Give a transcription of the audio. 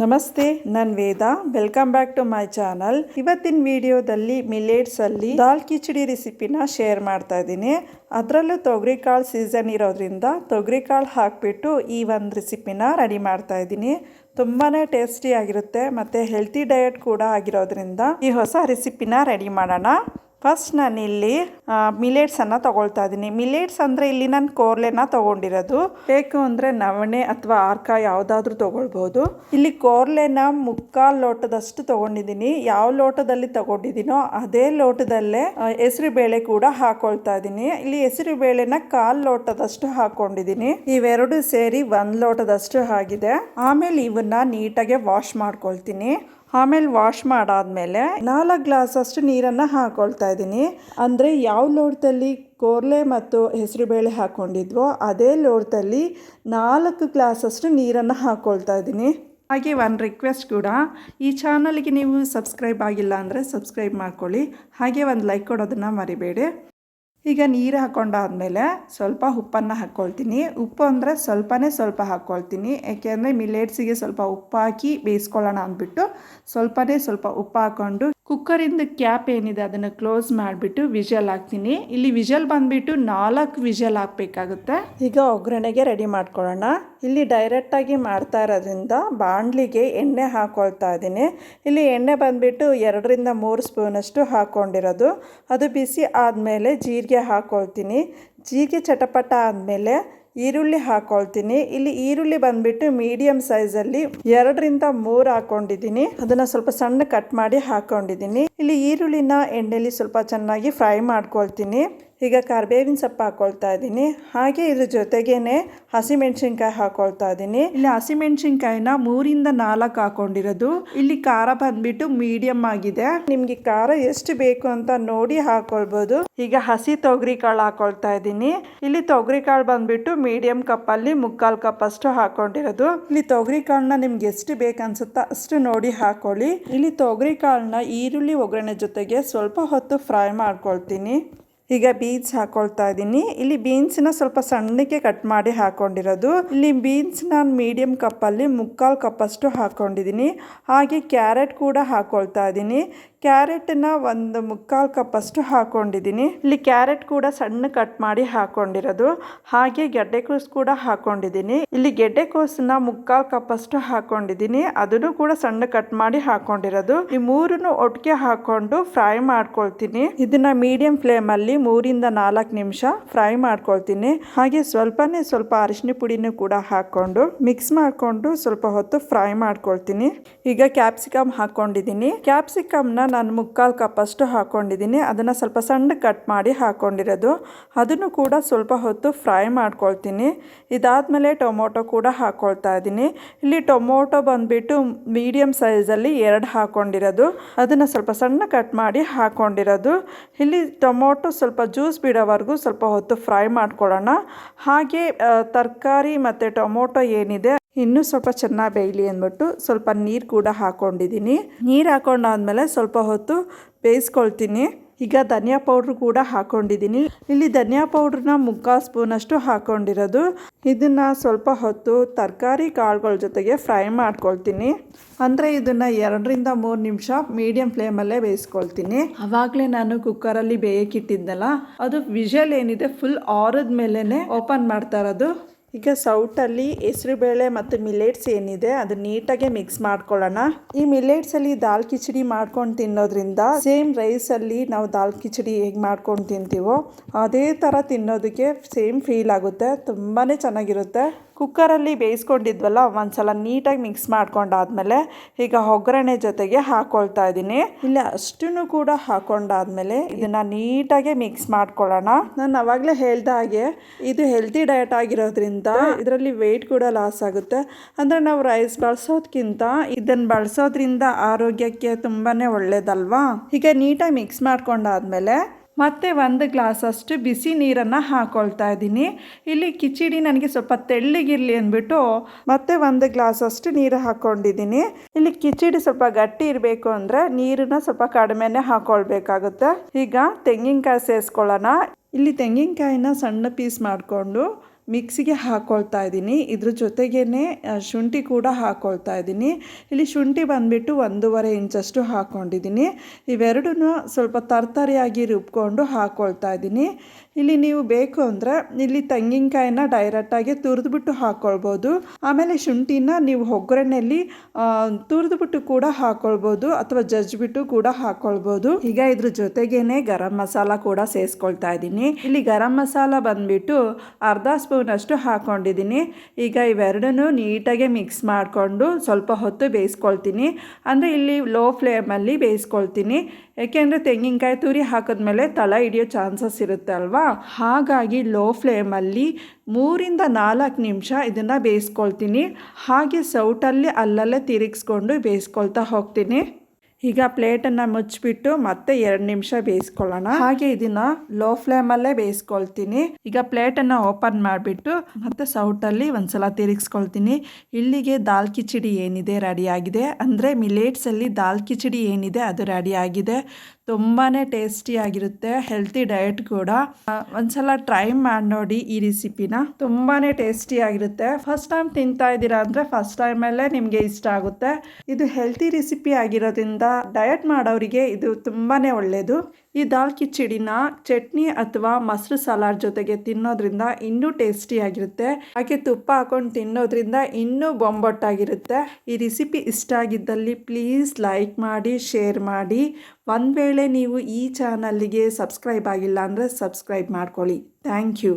ನಮಸ್ತೆ, ನಾನು Veda. Welcome back to my channel ಇವತ್ತಿನ ವಿಡಿಯೋದಲ್ಲಿ ಮಿಲೇಟ್ಸಲ್ಲಿ ದಾಲ್ ಕಿಚಡಿ ರೆಸಿಪಿನ ಶೇರ್ ಮಾಡ್ತಾ ಇದ್ದೀನಿ. ಅದರಲ್ಲೂ ತೊಗರಿಕಾಳು ಸೀಸನ್ ಇರೋದ್ರಿಂದ ತೊಗರಿಕಾಳು ಹಾಕಿಬಿಟ್ಟು ಈ ಒಂದು ರೆಸಿಪಿನ ರೆಡಿ ಮಾಡ್ತಾ ಇದ್ದೀನಿ. ತುಂಬಾ ಟೇಸ್ಟಿಯಾಗಿರುತ್ತೆ ಮತ್ತು ಹೆಲ್ತಿ ಡಯಟ್ ಕೂಡ ಆಗಿರೋದ್ರಿಂದ ಈ ಹೊಸ ರೆಸಿಪಿನ ರೆಡಿ ಮಾಡೋಣ. ಫಸ್ಟ್ ನಾನಿಲ್ಲಿ ಮಿಲೇಟ್ಸನ್ನು ತೊಗೊಳ್ತಾ ಇದ್ದೀನಿ. ಮಿಲೇಟ್ಸ್ ಅಂದರೆ ಇಲ್ಲಿ ನಾನು ಕೋರ್ಲೆನ ತೊಗೊಂಡಿರೋದು. ಬೇಕು ಅಂದರೆ ನವಣೆ ಅಥವಾ ಆರ್ಕ ಯಾವುದಾದ್ರೂ ತೊಗೊಳ್ಬೋದು. ಇಲ್ಲಿ ಕೋರ್ಲೆನ ಮುಕ್ಕಾಲು ಲೋಟದಷ್ಟು ತೊಗೊಂಡಿದ್ದೀನಿ. ಯಾವ ಲೋಟದಲ್ಲಿ ತೊಗೊಂಡಿದ್ದೀನೋ ಅದೇ ಲೋಟದಲ್ಲೇ ಹೆಸರು ಬೇಳೆ ಕೂಡ ಹಾಕೊಳ್ತಾ ಇದ್ದೀನಿ. ಇಲ್ಲಿ ಹೆಸರು ಬೇಳೆನ ಕಾಲು ಲೋಟದಷ್ಟು ಹಾಕೊಂಡಿದ್ದೀನಿ. ಇವೆರಡು ಸೇರಿ ಒಂದು ಲೋಟದಷ್ಟು ಆಗಿದೆ. ಆಮೇಲೆ ಇವನ್ನ ನೀಟಾಗಿ ವಾಶ್ ಮಾಡ್ಕೊಳ್ತೀನಿ. ಆಮೇಲೆ ವಾಶ್ ಮಾಡಾದ್ಮೇಲೆ ನಾಲ್ಕು ಗ್ಲಾಸ್ ಅಷ್ಟು ನೀರನ್ನು ಹಾಕ್ಕೊಳ್ತಾ ಇದ್ದೀನಿ. ಅಂದರೆ ಯಾವ ಲೋಟದಲ್ಲಿ ಕೋರ್ಲೆ ಮತ್ತು ಹೆಸರುಬೇಳೆ ಹಾಕ್ಕೊಂಡಿದ್ವೋ ಅದೇ ಲೋಟದಲ್ಲಿ ನಾಲ್ಕು ಗ್ಲಾಸಷ್ಟು ನೀರನ್ನು ಹಾಕ್ಕೊಳ್ತಾ ಇದ್ದೀನಿ. ಹಾಗೆ ಒಂದು ರಿಕ್ವೆಸ್ಟ್ ಕೂಡ, ಈ ಚಾನಲ್ಗೆ ನೀವು ಸಬ್ಸ್ಕ್ರೈಬ್ ಆಗಿಲ್ಲ ಅಂದರೆ ಸಬ್ಸ್ಕ್ರೈಬ್ ಮಾಡ್ಕೊಳ್ಳಿ. ಹಾಗೆ ಒಂದು ಲೈಕ್ ಕೊಡೋದನ್ನು ಮರಿಬೇಡಿ. ಈಗ ನೀರು ಹಾಕ್ಕೊಂಡಾದಮೇಲೆ ಸ್ವಲ್ಪ ಉಪ್ಪನ್ನು ಹಾಕ್ಕೊಳ್ತೀನಿ ಉಪ್ಪು ಅಂದರೆ ಸ್ವಲ್ಪನೇ ಸ್ವಲ್ಪ ಹಾಕ್ಕೊಳ್ತೀನಿ ಯಾಕೆಂದರೆ ಮಿಲೇಟ್ಸಿಗೆ ಸ್ವಲ್ಪ ಉಪ್ಪು ಹಾಕಿ ಬೇಯಿಸ್ಕೊಳ್ಳೋಣ ಅಂದ್ಬಿಟ್ಟು ಸ್ವಲ್ಪನೇ ಸ್ವಲ್ಪ ಉಪ್ಪು ಹಾಕ್ಕೊಂಡು ಕುಕ್ಕರಿಂದ ಕ್ಯಾಪ್ ಏನಿದೆ ಅದನ್ನು ಕ್ಲೋಸ್ ಮಾಡಿಬಿಟ್ಟು ವಿಜಲ್ ಹಾಕ್ತೀನಿ. ಇಲ್ಲಿ ವಿಜಲ್ ಬಂದುಬಿಟ್ಟು ನಾಲ್ಕು ವಿಜಲ್ ಹಾಕಬೇಕಾಗುತ್ತೆ. ಈಗ ಒಗ್ಗರಣೆಗೆ ರೆಡಿ ಮಾಡ್ಕೊಳ್ಳೋಣ. ಇಲ್ಲಿ ಡೈರೆಕ್ಟಾಗಿ ಮಾಡ್ತಾ ಇರೋದ್ರಿಂದ ಬಾಣಲಿಗೆ ಎಣ್ಣೆ ಹಾಕ್ಕೊಳ್ತಾ ಇದ್ದೀನಿ. ಇಲ್ಲಿ ಎಣ್ಣೆ ಬಂದುಬಿಟ್ಟು ಎರಡರಿಂದ ಮೂರು ಸ್ಪೂನಷ್ಟು ಹಾಕ್ಕೊಂಡಿರೋದು ಅದು ಬಿಸಿ ಆದಮೇಲೆ ಜೀರಿಗೆ ಹಾಕ್ಕೊಳ್ತೀನಿ ಜೀರಿಗೆ ಚಟಪಟ ಆದಮೇಲೆ ಈರುಳ್ಳಿ ಹಾಕ್ಕೊಳ್ತೀನಿ ಇಲ್ಲಿ ಈರುಳ್ಳಿ ಬಂದ್ಬಿಟ್ಟು ಮೀಡಿಯಂ ಸೈಜಲ್ಲಿ ಎರಡರಿಂದ ಮೂರು ಹಾಕೊಂಡಿದ್ದೀನಿ. ಅದನ್ನ ಸ್ವಲ್ಪ ಸಣ್ಣ ಕಟ್ ಮಾಡಿ ಹಾಕೊಂಡಿದ್ದೀನಿ. ಇಲ್ಲಿ ಈರುಳ್ಳಿನ ಎಣ್ಣೆಲಿ ಸ್ವಲ್ಪ ಚೆನ್ನಾಗಿ ಫ್ರೈ ಮಾಡ್ಕೊಳ್ತೀನಿ. ಈಗ ಕರ್ಬೇವಿನ ಸೊಪ್ಪು ಹಾಕೊಳ್ತಾ ಇದ್ದೀನಿ. ಹಾಗೆ ಇದ್ರ ಜೊತೆಗೇನೆ ಹಸಿಮೆಣ್ಸಿನ್ಕಾಯಿ ಹಾಕೊಳ್ತಾ ಇದ್ದೀನಿ. ಇಲ್ಲಿ ಹಸಿಮೆಣ್ಸಿನ್ಕಾಯಿನ ಮೂರಿಂದ ನಾಲ್ಕು ಹಾಕೊಂಡಿರೋದು. ಇಲ್ಲಿ ಖಾರ ಬಂದ್ಬಿಟ್ಟು ಮೀಡಿಯಂ ಆಗಿದೆ. ನಿಮ್ಗೆ ಖಾರ ಎಷ್ಟು ಬೇಕು ಅಂತ ನೋಡಿ ಹಾಕೊಳ್ಬೋದು. ಈಗ ಹಸಿ ತೊಗರಿ ಕಾಳು ಹಾಕೊಳ್ತಾ ಇದ್ದೀನಿ. ಇಲ್ಲಿ ತೊಗರಿ ಕಾಳು ಬಂದ್ಬಿಟ್ಟು ಮೀಡಿಯಂ ಕಪ್ಪಲ್ಲಿ ಮುಕ್ಕಾಲು ಕಪ್ ಅಷ್ಟು ಹಾಕೊಂಡಿರೋದು. ಇಲ್ಲಿ ತೊಗರಿ ಕಾಳನ್ನ ನಿಮ್ಗೆ ಎಷ್ಟು ಬೇಕು ಅನ್ಸುತ್ತಾ ಅಷ್ಟು ನೋಡಿ ಹಾಕೊಳ್ಳಿ. ಇಲ್ಲಿ ತೊಗರಿ ಕಾಳನ್ನ ಈರುಳ್ಳಿ ಒಗ್ಗರಣೆ ಜೊತೆಗೆ ಸ್ವಲ್ಪ ಹೊತ್ತು ಫ್ರೈ ಮಾಡ್ಕೊಳ್ತೀನಿ. ಈಗ ಬೀನ್ಸ್ ಹಾಕೊಳ್ತಾ ಇದ್ದೀನಿ. ಇಲ್ಲಿ ಬೀನ್ಸ್ನ ಸ್ವಲ್ಪ ಸಣ್ಣಕ್ಕೆ ಕಟ್ ಮಾಡಿ ಹಾಕೊಂಡಿರೋದು. ಇಲ್ಲಿ ಬೀನ್ಸ್ ನಾನು ಮೀಡಿಯಂ ಕಪ್ಪಲ್ಲಿ ಮುಕ್ಕಾಲು ಕಪ್ಪಷ್ಟು ಹಾಕೊಂಡಿದ್ದೀನಿ. ಹಾಗೆ ಕ್ಯಾರೆಟ್ ಕೂಡ ಹಾಕೊಳ್ತಾ ಇದ್ದೀನಿ. ಕ್ಯಾರೆಟನ್ನ ಒಂದು ಮುಕ್ಕಾಲು ಕಪ್ಪಷ್ಟು ಹಾಕೊಂಡಿದ್ದೀನಿ. ಇಲ್ಲಿ ಕ್ಯಾರೆಟ್ ಕೂಡ ಸಣ್ಣ ಕಟ್ ಮಾಡಿ ಹಾಕ್ಕೊಂಡಿರೋದು ಹಾಗೆ ಗೆಡ್ಡೆಕೋಸು ಕೂಡ ಹಾಕೊಂಡಿದ್ದೀನಿ. ಇಲ್ಲಿ ಗೆಡ್ಡೆಕೋಸನ್ನ ಮುಕ್ಕಾಲು ಕಪ್ಪಷ್ಟು ಹಾಕೊಂಡಿದ್ದೀನಿ. ಅದನ್ನು ಕೂಡ ಸಣ್ಣ ಕಟ್ ಮಾಡಿ ಹಾಕ್ಕೊಂಡಿರೋದು ಈ ಮೂರನ್ನು ಒಟ್ಟಿಗೆ ಹಾಕ್ಕೊಂಡು ಫ್ರೈ ಮಾಡ್ಕೊಳ್ತೀನಿ. ಇದನ್ನ ಮೀಡಿಯಂ ಫ್ಲೇಮಲ್ಲಿ ಮೂರಿಂದ ನಾಲ್ಕು ನಿಮಿಷ ಫ್ರೈ ಮಾಡ್ಕೊಳ್ತೀನಿ. ಹಾಗೆ ಸ್ವಲ್ಪನೇ ಸ್ವಲ್ಪ ಅರಿಶಿನ ಪುಡಿನೂ ಕೂಡ ಹಾಕೊಂಡು ಮಿಕ್ಸ್ ಮಾಡಿಕೊಂಡು ಸ್ವಲ್ಪ ಹೊತ್ತು ಫ್ರೈ ಮಾಡ್ಕೊಳ್ತೀನಿ. ಈಗ ಕ್ಯಾಪ್ಸಿಕಮ್ ಹಾಕೊಂಡಿದ್ದೀನಿ. ಕ್ಯಾಪ್ಸಿಕಮ್ನ ನಾನು ಮುಕ್ಕಾಲು ಕಪ್ಪಷ್ಟು ಹಾಕೊಂಡಿದ್ದೀನಿ. ಅದನ್ನು ಸ್ವಲ್ಪ ಸಣ್ಣ ಕಟ್ ಮಾಡಿ ಹಾಕ್ಕೊಂಡಿರೋದು ಅದನ್ನು ಕೂಡ ಸ್ವಲ್ಪ ಹೊತ್ತು ಫ್ರೈ ಮಾಡ್ಕೊಳ್ತೀನಿ. ಇದಾದಮೇಲೆ ಟೊಮೊಟೊ ಕೂಡ ಹಾಕ್ಕೊಳ್ತಾ ಇದ್ದೀನಿ. ಇಲ್ಲಿ ಟೊಮೊಟೊ ಬಂದುಬಿಟ್ಟು ಮೀಡಿಯಮ್ ಸೈಜಲ್ಲಿ ಎರಡು ಹಾಕ್ಕೊಂಡಿರೋದು ಅದನ್ನು ಸ್ವಲ್ಪ ಸಣ್ಣ ಕಟ್ ಮಾಡಿ ಹಾಕ್ಕೊಂಡಿರೋದು ಇಲ್ಲಿ ಟೊಮೊಟೊ ಸ್ವಲ್ಪ ಜ್ಯೂಸ್ ಬಿಡೋವರೆಗೂ ಸ್ವಲ್ಪ ಹೊತ್ತು ಫ್ರೈ ಮಾಡ್ಕೊಳ್ಳೋಣ. ಹಾಗೆ ತರಕಾರಿ ಮತ್ತು ಟೊಮೊಟೊ ಏನಿದೆ ಇನ್ನೂ ಸ್ವಲ್ಪ ಚೆನ್ನಾಗಿ ಬೇಯಲಿ ಅಂದ್ಬಿಟ್ಟು ಸ್ವಲ್ಪ ನೀರು ಕೂಡ ಹಾಕ್ಕೊಂಡಿದ್ದೀನಿ ನೀರು ಹಾಕೊಂಡಾದ್ಮೇಲೆ ಸ್ವಲ್ಪ ಹೊತ್ತು ಬೇಯಿಸ್ಕೊಳ್ತೀನಿ. ಈಗ ಧನಿಯಾ ಪೌಡ್ರ್ ಕೂಡ ಹಾಕೊಂಡಿದ್ದೀನಿ ಇಲ್ಲಿ ಧನಿಯಾ ಪೌಡ್ರನ್ನ ಮುಕ್ಕಾಲು ಸ್ಪೂನಷ್ಟು ಹಾಕೊಂಡಿರೋದು. ಇದನ್ನು ಸ್ವಲ್ಪ ಹೊತ್ತು ತರಕಾರಿ ಕಾಳುಗಳ ಜೊತೆಗೆ ಫ್ರೈ ಮಾಡ್ಕೊಳ್ತೀನಿ. ಅಂದರೆ ಇದನ್ನು ಎರಡರಿಂದ ಮೂರು ನಿಮಿಷ ಮೀಡಿಯಂ ಫ್ಲೇಮಲ್ಲೇ ಬೇಯಿಸ್ಕೊಳ್ತೀನಿ. ಆವಾಗಲೇ ನಾನು ಕುಕ್ಕರಲ್ಲಿ ಬೇಯಕ್ಕಿಟ್ಟಿದ್ದಲ್ಲ ಅದು ವಿಷಲ್ ಏನಿದೆ, ಫುಲ್ ಆರದ ಮೇಲೇ ಓಪನ್ ಮಾಡ್ತಾ ಇರೋದು. ಈಗ ಸೌಟಲ್ಲಿ ಹೆಸರುಬೇಳೆ ಮತ್ತು ಮಿಲ್ಲೆಟ್ಸ್ ಏನಿದೆ ಅದು ನೀಟಾಗಿ ಮಿಕ್ಸ್ ಮಾಡ್ಕೊಳ್ಳೋಣ. ಈ ಮಿಲೇಟ್ಸಲ್ಲಿ ದಾಲ್ ಕಿಚಡಿ ಮಾಡ್ಕೊಂಡು ತಿನ್ನೋದ್ರಿಂದ ಸೇಮ್ ರೈಸಲ್ಲಿ ನಾವು ದಾಲ್ ಕಿಚಡಿ ಹೇಗೆ ಮಾಡ್ಕೊಂಡು ತಿಂತೀವೋ, ಅದೇ ಥರ ತಿನ್ನೋದಕ್ಕೆ ಸೇಮ್ ಫೀಲ್ ಆಗುತ್ತೆ. ತುಂಬಾ ಚೆನ್ನಾಗಿರುತ್ತೆ. ಕುಕ್ಕರಲ್ಲಿ ಬೇಯಿಸ್ಕೊಂಡಿದ್ವಲ್ಲ ಒಂದ್ಸಲ ನೀಟಾಗಿ ಮಿಕ್ಸ್ ಮಾಡ್ಕೊಂಡಾದ್ಮೇಲೆ ಈಗ ಒಗ್ಗರಣೆ ಜೊತೆಗೆ ಹಾಕೊಳ್ತಾ ಇದ್ದೀನಿ. ಇಲ್ಲ ಅಷ್ಟನ್ನು ಕೂಡ ಹಾಕೊಂಡಾದ್ಮೇಲೆ ಇದನ್ನ ನೀಟಾಗಿ ಮಿಕ್ಸ್ ಮಾಡ್ಕೊಳ್ಳೋಣ. ನಾನು ಅವಾಗಲೇ ಹೇಳ್ದ ಹಾಗೆ ಇದು ಹೆಲ್ತಿ ಡಯಟ್ ಆಗಿರೋದ್ರಿಂದ ಇದರಲ್ಲಿ ವೆಯ್ಟ್ ಕೂಡ ಲಾಸ್ ಆಗುತ್ತೆ. ಅಂದರೆ ನಾವು ರೈಸ್ ಬಳಸೋದಕ್ಕಿಂತ ಇದನ್ನು ಬಳಸೋದ್ರಿಂದ ಆರೋಗ್ಯಕ್ಕೆ ತುಂಬಾ ಒಳ್ಳೇದಲ್ವಾ? ಈಗ ನೀಟಾಗಿ ಮಿಕ್ಸ್ ಮಾಡ್ಕೊಂಡಾದ್ಮೇಲೆ ಮತ್ತೆ ಒಂದು ಗ್ಲಾಸಷ್ಟು ಬಿಸಿ ನೀರನ್ನು ಹಾಕ್ಕೊಳ್ತಾ ಇದ್ದೀನಿ. ಇಲ್ಲಿ ಕಿಚಡಿ ನನಗೆ ಸ್ವಲ್ಪ ತೆಳ್ಳಗಿರಲಿ ಅಂದ್ಬಿಟ್ಟು ಮತ್ತೆ ಒಂದು ಗ್ಲಾಸಷ್ಟು ನೀರು ಹಾಕ್ಕೊಂಡಿದ್ದೀನಿ. ಇಲ್ಲಿ ಕಿಚಡಿ ಸ್ವಲ್ಪ ಗಟ್ಟಿ ಇರಬೇಕು ಅಂದರೆ ನೀರನ್ನ ಸ್ವಲ್ಪ ಕಡಿಮೆನೆ ಹಾಕ್ಕೊಳ್ಬೇಕಾಗುತ್ತೆ ಈಗ ತೆಂಗಿನಕಾಯಿ ಸೇರಿಸ್ಕೊಳ್ಳೋಣ. ಇಲ್ಲಿ ತೆಂಗಿನಕಾಯಿನ ಸಣ್ಣ ಪೀಸ್ ಮಾಡಿಕೊಂಡು ಮಿಕ್ಸಿಗೆ ಹಾಕ್ಕೊಳ್ತಾ ಇದ್ದೀನಿ. ಇದ್ರ ಜೊತೆಗೇ ಶುಂಠಿ ಕೂಡ ಹಾಕ್ಕೊಳ್ತಾ ಇದ್ದೀನಿ. ಇಲ್ಲಿ ಶುಂಠಿ ಬಂದುಬಿಟ್ಟು ಒಂದೂವರೆ ಇಂಚಷ್ಟು ಹಾಕ್ಕೊಂಡಿದ್ದೀನಿ ಇವೆರಡೂ ಸ್ವಲ್ಪ ತರ್ತರಿಯಾಗಿ ರುಬ್ಕೊಂಡು ಹಾಕ್ಕೊಳ್ತಾ ಇದ್ದೀನಿ. ಇಲ್ಲಿ ನೀವು ಬೇಕು ಅಂದರೆ ಇಲ್ಲಿ ತೆಂಗಿನಕಾಯಿನ ಡೈರೆಕ್ಟಾಗಿ ತುರಿದ್ಬಿಟ್ಟು ಹಾಕ್ಕೊಳ್ಬೋದು ಆಮೇಲೆ ಶುಂಠಿನ ನೀವು ಒಗ್ಗರಣೆಯಲ್ಲಿ ತುರಿದ್ಬಿಟ್ಟು ಕೂಡ ಹಾಕ್ಕೊಳ್ಬೋದು ಅಥವಾ ಜಜ್ಜಿಬಿಟ್ಟು ಕೂಡ ಹಾಕ್ಕೊಳ್ಬೋದು ಈಗ ಇದ್ರ ಜೊತೆಗೇನೆ ಗರಂ ಮಸಾಲ ಕೂಡ ಸೇರಿಸ್ಕೊಳ್ತಾ ಇದ್ದೀನಿ. ಇಲ್ಲಿ ಗರಂ ಮಸಾಲ ಬಂದುಬಿಟ್ಟು ಅರ್ಧ ಸ್ಪೂನಷ್ಟು ಹಾಕ್ಕೊಂಡಿದ್ದೀನಿ ಈಗ ಇವೆರಡನ್ನೂ ನೀಟಾಗಿ ಮಿಕ್ಸ್ ಮಾಡಿಕೊಂಡು ಸ್ವಲ್ಪ ಹೊತ್ತು ಬೇಯಿಸ್ಕೊಳ್ತೀನಿ. ಅಂದರೆ ಇಲ್ಲಿ ಲೋ ಫ್ಲೇಮಲ್ಲಿ ಬೇಯಿಸ್ಕೊಳ್ತೀನಿ. ಏಕೆಂದರೆ ತೆಂಗಿನಕಾಯಿ ತುರಿ ಹಾಕಿದ್ಮೇಲೆ ತಳ ಹಿಡಿಯೋ ಚಾನ್ಸಸ್ ಇರುತ್ತೆ ಅಲ್ವಾ? ಹಾಗಾಗಿ ಲೋ ಫ್ಲೇಮಲ್ಲಿ ಮೂರಿಂದ ನಾಲ್ಕು ನಿಮಿಷ ಇದನ್ನು ಬೇಯಿಸ್ಕೊಳ್ತೀನಿ. ಹಾಗೆ ಸೌಟಲ್ಲಿ ಅಲ್ಲಲ್ಲೇ ತಿರುಗಿಸ್ಕೊಂಡು ಬೇಯಿಸ್ಕೊಳ್ತಾ ಹೋಗ್ತೀನಿ. ಈಗ ಪ್ಲೇಟನ್ನು ಮುಚ್ಚಿಬಿಟ್ಟು ಮತ್ತೆ ಎರಡು ನಿಮಿಷ ಬೇಯಿಸ್ಕೊಳ್ಳೋಣ. ಹಾಗೆ ಇದನ್ನ ಲೋ ಫ್ಲೇಮಲ್ಲೇ ಬೇಯಿಸ್ಕೊಳ್ತೀನಿ. ಈಗ ಪ್ಲೇಟನ್ನು ಓಪನ್ ಮಾಡಿಬಿಟ್ಟು ಮತ್ತೆ ಸೌಟಲ್ಲಿ ಒಂದ್ಸಲ ತಿರುಗಿಸ್ಕೊಳ್ತೀನಿ. ಇಲ್ಲಿಗೆ ದಾಲ್ ಕಿಚಡಿ ಏನಿದೆ ರೆಡಿಯಾಗಿದೆ ಅಂದರೆ ಮಿಲೇಟ್ಸಲ್ಲಿ ದಾಲ್ ಕಿಚಡಿ ಏನಿದೆ ಅದು ರೆಡಿಯಾಗಿದೆ ತುಂಬಾ ಟೇಸ್ಟಿಯಾಗಿರುತ್ತೆ ಹೆಲ್ತಿ ಡಯಟ್ ಕೂಡ. ಒಂದ್ಸಲ ಟ್ರೈ ಮಾಡಿ ನೋಡಿ ಈ ರೆಸಿಪಿನ ತುಂಬಾ ಟೇಸ್ಟಿಯಾಗಿರುತ್ತೆ ಫಸ್ಟ್ ಟೈಮ್ ತಿಂತಾ ಇದ್ದೀರಾ ಅಂದರೆ ಫಸ್ಟ್ ಟೈಮಲ್ಲೇ ನಿಮಗೆ ಇಷ್ಟ ಆಗುತ್ತೆ. ಇದು ಹೆಲ್ತಿ ರೆಸಿಪಿ ಆಗಿರೋದ್ರಿಂದ ಡಯಟ್ ಮಾಡೋರಿಗೆ ಇದು ತುಂಬಾ ಒಳ್ಳೆಯದು ಈ ದಾಲ್ ಕಿಚಡಿನ ಚಟ್ನಿ ಅಥವಾ ಮೊಸರು ಸಲಾಡ್ ಜೊತೆಗೆ ತಿನ್ನೋದ್ರಿಂದ ಇನ್ನೂ ಟೇಸ್ಟಿಯಾಗಿರುತ್ತೆ ಹಾಗೆ ತುಪ್ಪ ಹಾಕೊಂಡು ತಿನ್ನೋದ್ರಿಂದ ಇನ್ನೂ ಬೊಂಬೊಟ್ಟಾಗಿರುತ್ತೆ. ಈ ರೆಸಿಪಿ ಇಷ್ಟ ಆಗಿದ್ದಲ್ಲಿ ಪ್ಲೀಸ್ ಲೈಕ್ ಮಾಡಿ, ಶೇರ್ ಮಾಡಿ. ಒಂದು ವೇಳೆ ನೀವು ಈ ಚಾನಲ್ಗೆ ಸಬ್ಸ್ಕ್ರೈಬ್ ಆಗಿಲ್ಲ ಅಂದರೆ ಸಬ್ಸ್ಕ್ರೈಬ್ ಮಾಡ್ಕೊಳ್ಳಿ. Thank you.